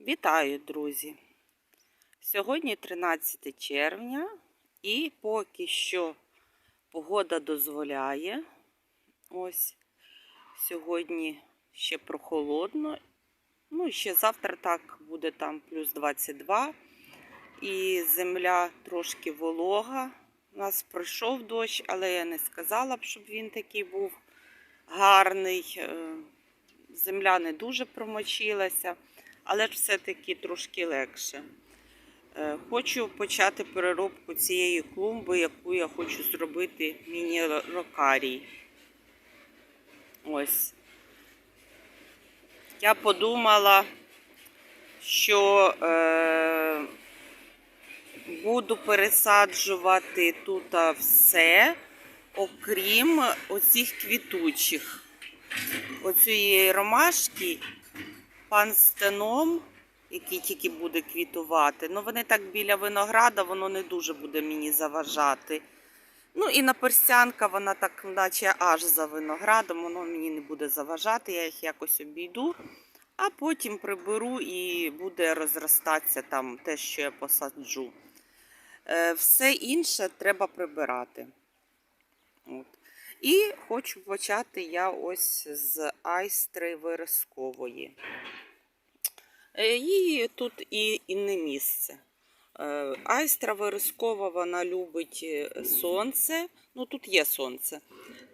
Вітаю, друзі! Сьогодні 13 червня і поки що погода дозволяє. Ось сьогодні ще прохолодно. Ну, і ще завтра так буде там плюс 22. І земля трошки волога. У нас пройшов дощ, але я не сказала б, щоб він такий був гарний. Е, Земля не дуже промочилася але ж все-таки трошки легше. Е, Хочу почати переробку цієї клумби, яку я хочу зробити міні-рокарій. Ось. Я подумала, що е, буду пересаджувати тут все, окрім оцих квітучих. Оцієї ромашки пан стеном, який тільки буде квітувати. Ну, вони так біля винограда, воно не дуже буде мені заважати. Ну і наперстянка, вона так, наче аж за виноградом, воно мені не буде заважати, я їх якось обійду, а потім приберу і буде розростатися там те, що я посаджу. Е, Все інше треба прибирати. От. І хочу почати я ось з айстри виразкової. Е, Її тут і, і не місце. Е, Айстра виразкова, вона любить е, сонце. Ну, тут є сонце,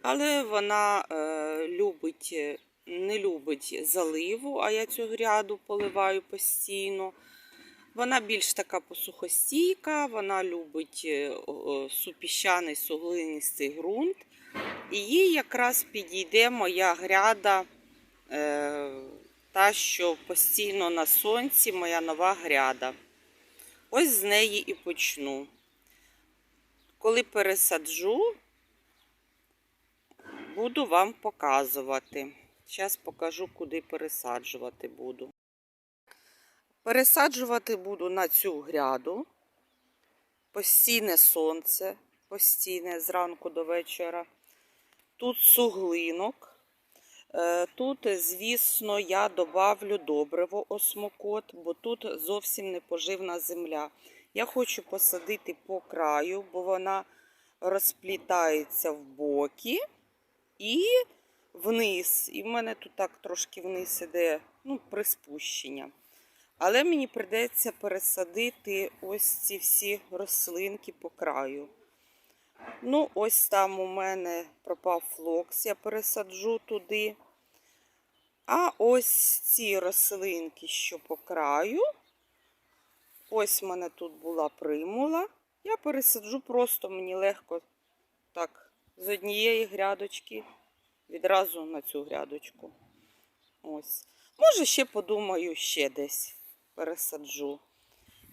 але вона любить, не любить заливу, а я цю гряду поливаю постійно. Вона більш така посухостійка, вона любить супіщаний суглинистий ґрунт. І їй якраз підійде моя гряда, е, та, що постійно на сонці, моя нова гряда. Ось з неї і почну. Коли пересаджу, буду вам показувати. Зараз покажу, куди пересаджувати буду. Пересаджувати буду на цю гряду. Постійне сонце, постійне зранку до вечора. Тут суглинок. Е, Тут, звісно, я добавлю добриво осмокот, бо тут зовсім не поживна земля. Я хочу посадити по краю, бо вона розплітається в боки і вниз. І в мене тут так трошки вниз іде ну, приспущення. Але мені прийдеться пересадити ось ці всі рослинки по краю. Ну, ось там у мене пропав флокс, я пересаджу туди. А ось ці рослинки, що по краю. Ось в мене тут була примула. Я пересаджу просто мені легко так, з однієї грядочки відразу на цю грядочку. Ось. Може, ще подумаю, ще десь пересаджу.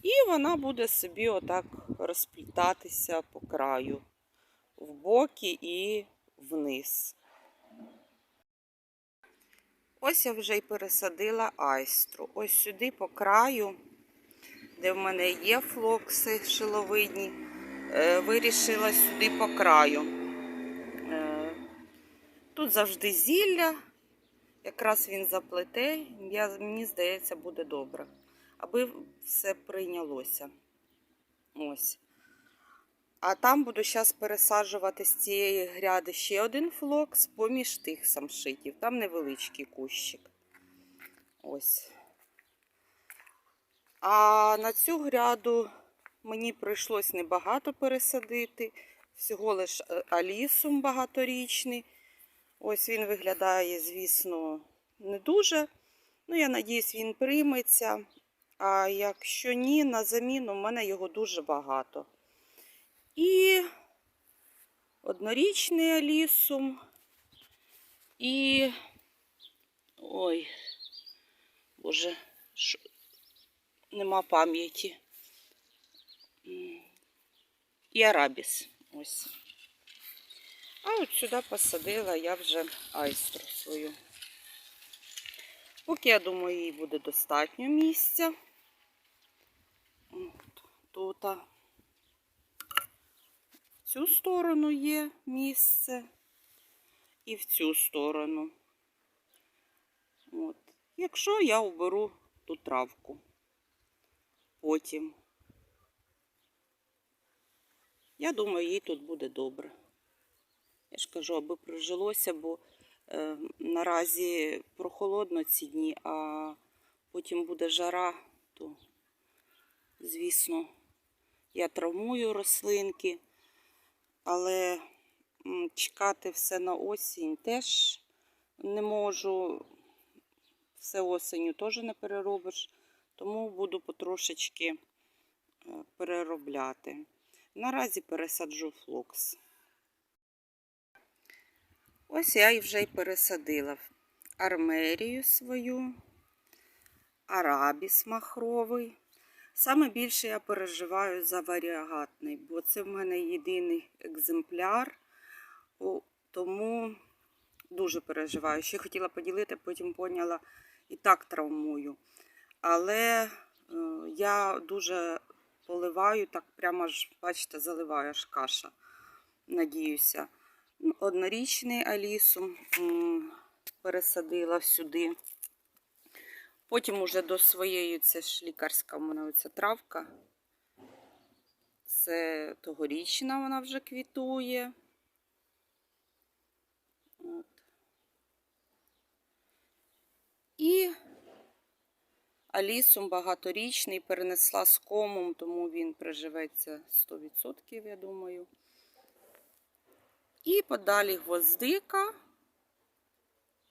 І вона буде собі отак розплітатися по краю в боки і вниз. Ось я вже й пересадила айстру. Ось сюди по краю, де в мене є флокси шиловидні, е, вирішила сюди по краю. Е, Тут завжди зілля, якраз він заплете, я, мені здається, буде добре, аби все прийнялося. Ось. А там буду зараз пересаджувати з цієї гряди ще один флокс поміж тих самшитів. Там невеличкий кущик. Ось. А на цю гряду мені прийшлось небагато пересадити. Всього лиш алісум багаторічний. Ось він виглядає, звісно, не дуже. Ну, я надіюсь, він прийметься. А якщо ні, на заміну в мене його дуже багато. І однорічний алісум. І. Ой, боже, що... нема пам'яті. І арабіс. Ось. А от сюди посадила я вже айстру свою. Поки, я думаю, їй буде достатньо місця. Тут цю сторону є місце і в цю сторону. От. Якщо я оберу ту травку. Потім. Я думаю, їй тут буде добре. Я ж кажу, аби прижилося, бо е, наразі прохолодно ці дні, а потім буде жара, то, звісно, я травмую рослинки, але чекати все на осінь теж не можу. Все осеню теж не переробиш, тому буду потрошечки е, переробляти. Наразі пересаджу флокс. Ось я і вже й пересадила армерію свою, арабіс махровий. Саме більше я переживаю за варіагатний, бо це в мене єдиний екземпляр, тому дуже переживаю. Ще хотіла поділити, потім поняла і так травмую. Але е, я дуже поливаю, так прямо ж, бачите, заливаю аж каша. Надіюся. Однорічний алісу пересадила сюди. Потім уже до своєї, це ж лікарська у мене оця травка. Це тогорічна вона вже квітує. От. І алісум багаторічний перенесла з комом, тому він приживеться 100%, я думаю. І подалі гвоздика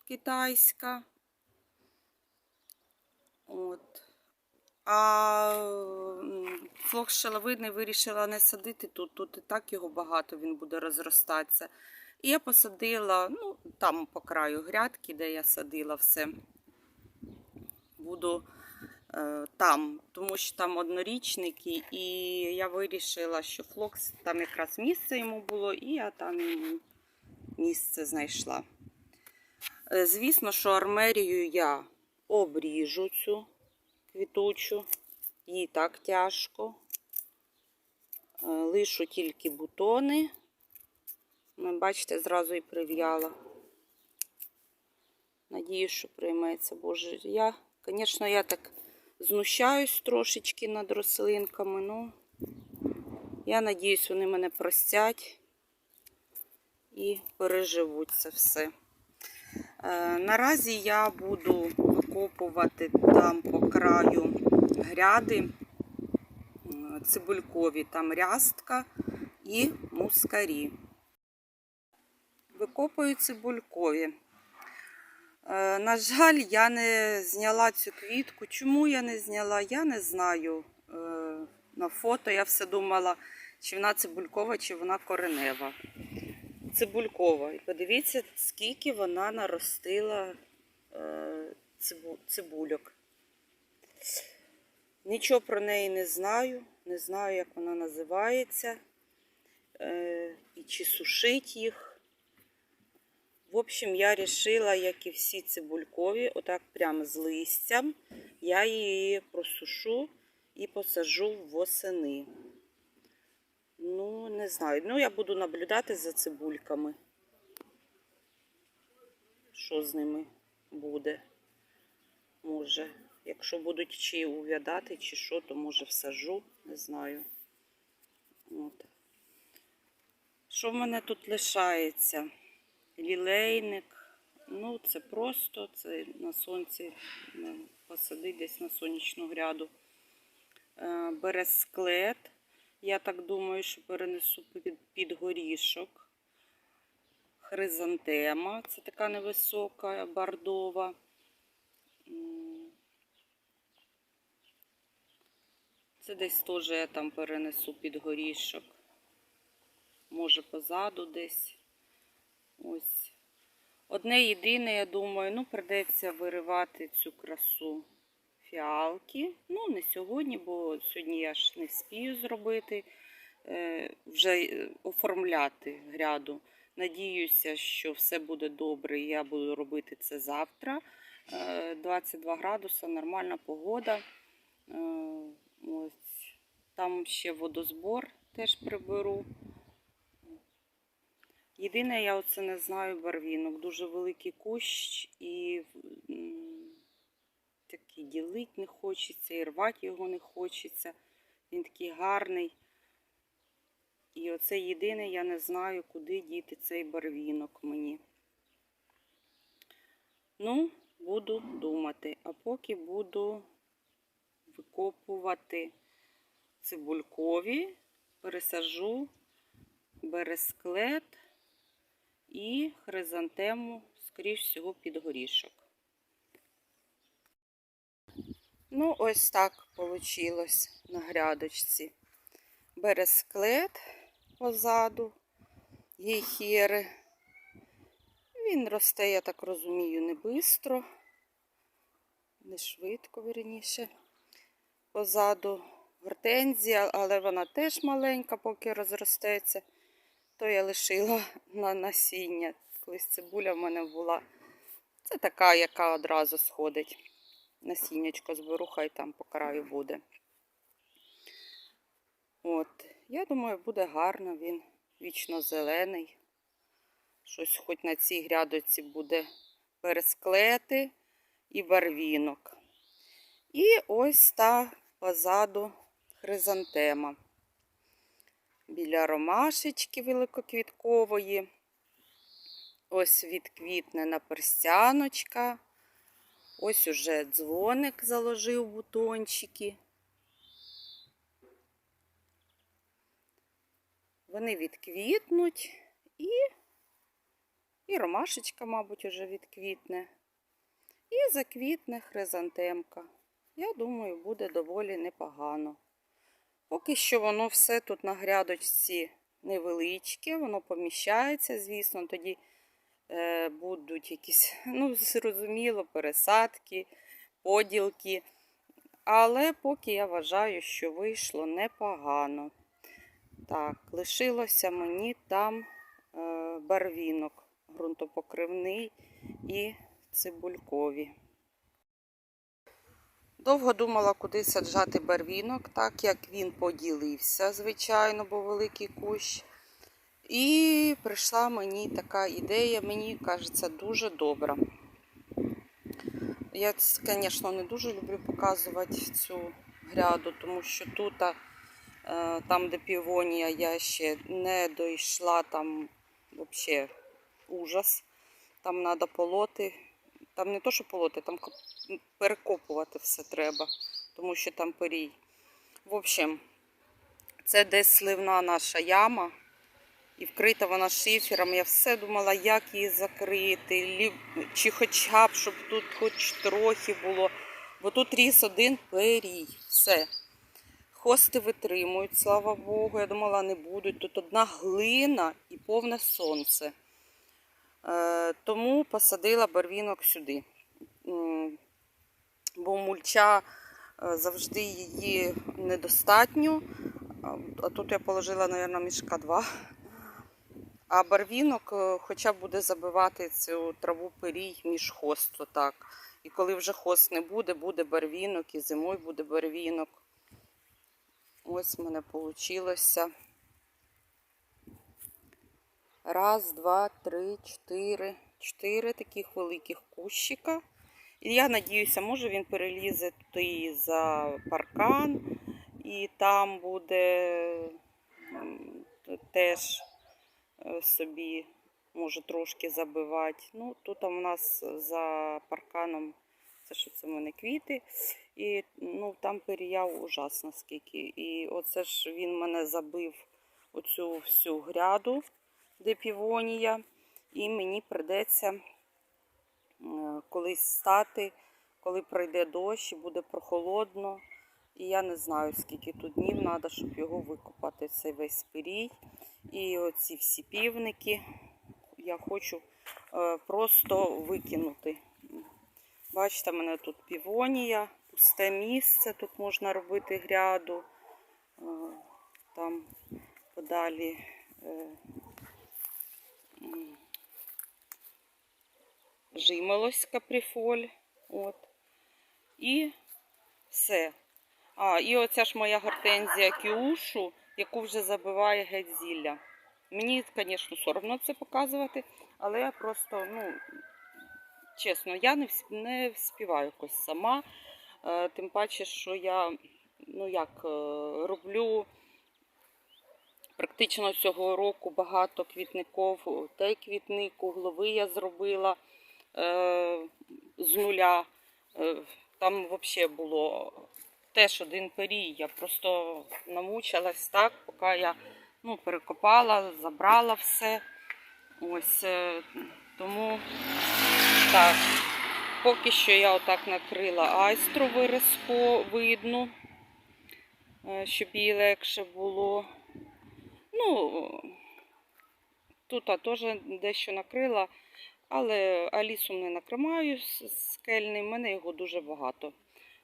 китайська. От. А флокс шаловидний вирішила не садити тут. Тут і так його багато, він буде розростатися. І я посадила, ну, там по краю грядки, де я садила все. Буду е, там, тому що там однорічники, і я вирішила, що флокс там якраз місце йому було, і я там місце знайшла. Е, Звісно, що армерію я обріжу цю квітучу, їй так тяжко. Е, Лишу тільки бутони. Ну, бачите, зразу і прив'яла. Надіюсь, що прийметься. Боже, я, звісно, я так знущаюсь трошечки над рослинками, ну я надіюсь, вони мене простять і переживуть це все. Е, наразі я буду викопувати там по краю гряди цибулькові, там рястка і мускарі. Викопую цибулькові. Е, На жаль, я не зняла цю квітку. Чому я не зняла, я не знаю. Е, На фото я все думала, чи вона цибулькова, чи вона коренева. Цибулькова. І подивіться, скільки вона наростила е, цибу- цибульок. Нічого про неї не знаю. Не знаю, як вона називається. Е, І чи сушить їх. В общем, я вирішила, як і всі цибулькові, отак прямо з листям, я її просушу і посажу восени. Ну, не знаю. Ну, я буду наблюдати за цибульками. Що з ними буде? Може, якщо будуть чи увядати, чи що, то може всажу, не знаю. От. Що в мене тут лишається? Лілейник. Ну, це просто, це на сонці ну, посадить десь на сонячну гряду. Е, Бересклет. Я так думаю, що перенесу під, під горішок. Хризантема. Це така невисока, бордова. Це десь теж я там перенесу під горішок. Може позаду десь. Ось. Одне єдине, я думаю, ну, придеться виривати цю красу фіалки. Ну, не сьогодні, бо сьогодні я ж не вспію зробити, е, вже е, оформляти гряду. Надіюся, що все буде добре, я буду робити це завтра. Е, 22 градуса, нормальна погода. Е, Ось. Там ще водозбор теж приберу. Єдине, я оце не знаю барвінок. Дуже великий кущ і такий ділить не хочеться, і рвати його не хочеться. Він такий гарний. І оце єдине, я не знаю, куди діти цей барвінок мені. Ну, буду думати, а поки буду викопувати цибулькові, пересажу бересклет і хризантему, скоріш всього, під горішок. Ну, ось так вийшло на грядочці. Бересклет позаду, гейхери. Він росте, я так розумію, не швидко, не швидко, верніше. Позаду гортензія, але вона теж маленька, поки розростеться. То я лишила на насіння. Колись цибуля в мене була. Це така, яка одразу сходить. Насіннячко зберу, хай там по краю буде. От, я думаю, буде гарно, він вічно зелений. Щось хоч на цій грядочці буде пересклети і барвінок. І ось та позаду хризантема. Біля ромашечки великоквіткової. Ось відквітнена перстяночка. Ось уже дзвоник заложив бутончики. Вони відквітнуть і, і ромашечка, мабуть, уже відквітне. І заквітне хризантемка. Я думаю, буде доволі непогано. Поки що воно все тут на грядочці невеличке, воно поміщається, звісно, тоді будуть якісь, ну, зрозуміло, пересадки, поділки. Але поки я вважаю, що вийшло непогано. Так, лишилося мені там е, барвінок ґрунтопокривний і цибулькові. Довго думала, куди саджати барвінок, так як він поділився, звичайно, бо великий кущ. І прийшла мені така ідея, мені кажеться, дуже добра. Я, звісно, не дуже люблю показувати цю гряду, тому що тут, е, там, де півонія, я ще не дійшла, там взагалі ужас. Там треба полоти. Там не то, що полоти, там перекопувати все треба, тому що там перій. В общем, це десь сливна наша яма. І вкрита вона шифером. Я все думала, як її закрити, чи хоча б, щоб тут хоч трохи було. Бо тут ріс один перій. Все. Хости витримують, слава Богу. Я думала, не будуть. Тут одна глина і повне сонце. Е, тому посадила барвінок сюди. Бо мульча е, завжди її недостатньо. А тут я положила, мабуть, мішка два. А барвінок е, хоча б буде забивати цю траву перій між хост. Отак. І коли вже хост не буде, буде барвінок, і зимою буде барвінок. Ось в мене вийшло. Раз, два, три, чотири. Чотири таких великих кущика. І я надіюся, може він перелізе туди за паркан, і там буде теж собі, може, трошки забивати. Ну, тут у нас за парканом, це що це в мене квіти. І ну, там періяв ужасно скільки. І оце ж він мене забив оцю всю гряду, де півонія. І мені придеться колись стати, коли пройде дощ і буде прохолодно. І я не знаю, скільки тут днів треба, щоб його викопати, цей весь пирій. І оці всі півники я хочу е, просто викинути. Бачите, в мене тут півонія, пусте місце, тут можна робити гряду. Е, там подалі е, жимолость каприфоль. От. І все. А, і оця ж моя гортензія кіушу, яку вже забиває геть зілля. Мені, звісно, соромно це показувати, але я просто, ну, чесно, я не, не вспіваю якось сама. Е, Тим паче, що я ну як, е, роблю практично цього року багато квітників. Той квітник угловий я зробила е, з нуля. Там взагалі було теж один перій. Я просто намучилась так, поки я ну, перекопала, забрала все. Ось е, тому так. Поки що я отак накрила айстру виразку видну, е, щоб їй легше було. Ну, тут а, теж дещо накрила, але алісом не накримаю з- скельний, в мене його дуже багато.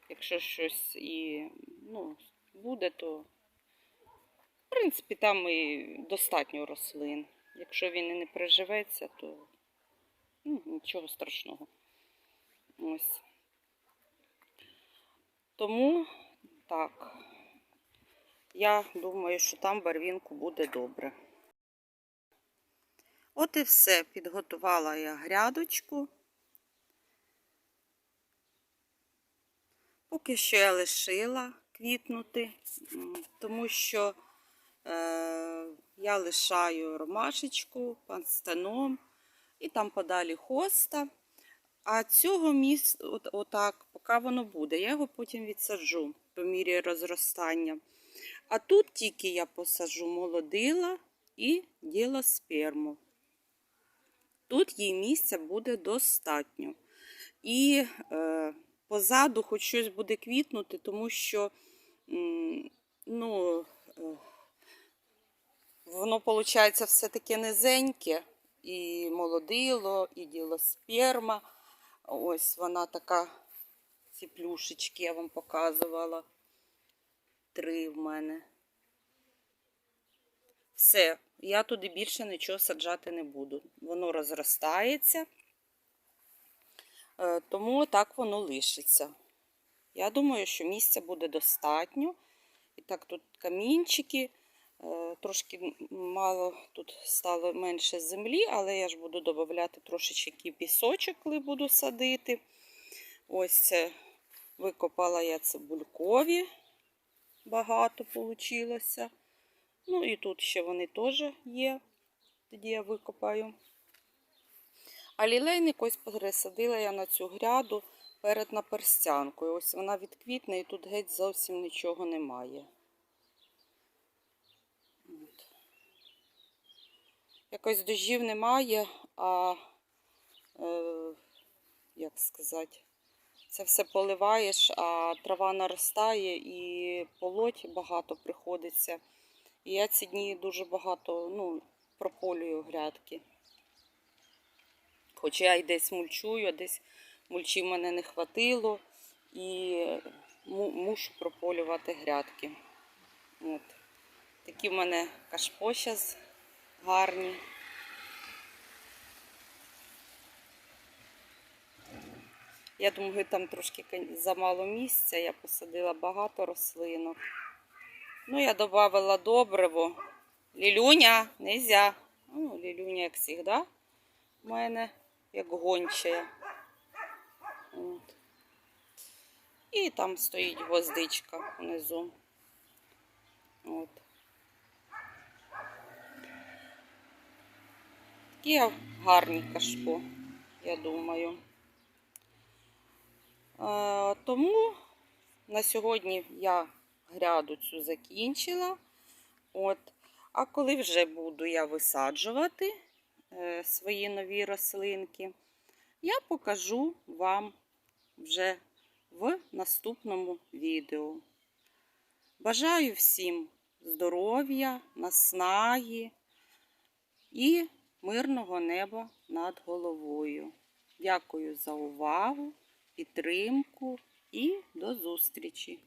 Якщо щось і ну, буде, то в принципі там і достатньо рослин. Якщо він і не приживеться, то ну, нічого страшного. Ось. Тому так, я думаю, що там барвінку буде добре. От і все. Підготувала я грядочку. Поки що я лишила квітнути, тому що е, я лишаю ромашечку, панстеном і там подалі хоста. А цього місця, от, отак, поки воно буде, я його потім відсаджу по мірі розростання. А тут тільки я посаджу молодила і діла сперму. Тут їй місця буде достатньо. І е, позаду хоч щось буде квітнути, тому що ну, е, воно, виходить, все таке низеньке. І молодило, і ділосперма. Ось вона така, ці плюшечки я вам показувала. Три в мене. Все, я туди більше нічого саджати не буду. Воно розростається, тому так воно лишиться. Я думаю, що місця буде достатньо. І так, тут камінчики. Е, Трошки мало тут стало менше землі, але я ж буду додати трошечки пісочок, коли буду садити. Ось викопала я цибулькові, багато вийшло. Ну і тут ще вони теж є, тоді я викопаю. А лілейник ось пересадила я на цю гряду перед наперстянкою. Ось вона відквітне і тут геть зовсім нічого немає. От. Якось дощів немає, а е, як сказати, це все поливаєш, а трава наростає і полоть багато приходиться. І я ці дні дуже багато ну, прополюю грядки. Хоча я й десь мульчую, а десь мульчі в мене не хватило і мушу прополювати грядки. От. Такі в мене кашпо зараз гарні. Я думаю, там трошки замало місця, я посадила багато рослинок. Ну, я додавала добриво. Лілюня, нельзя. Ну, лілюня, як завжди, в мене як гончая. І там стоїть гвоздичка внизу. От. Такі гарні кашпо, я думаю. Е, тому на сьогодні я гряду цю закінчила. От. А коли вже буду я висаджувати свої нові рослинки, я покажу вам вже в наступному відео. Бажаю всім здоров'я, наснаги і мирного неба над головою. Дякую за увагу, підтримку і до зустрічі!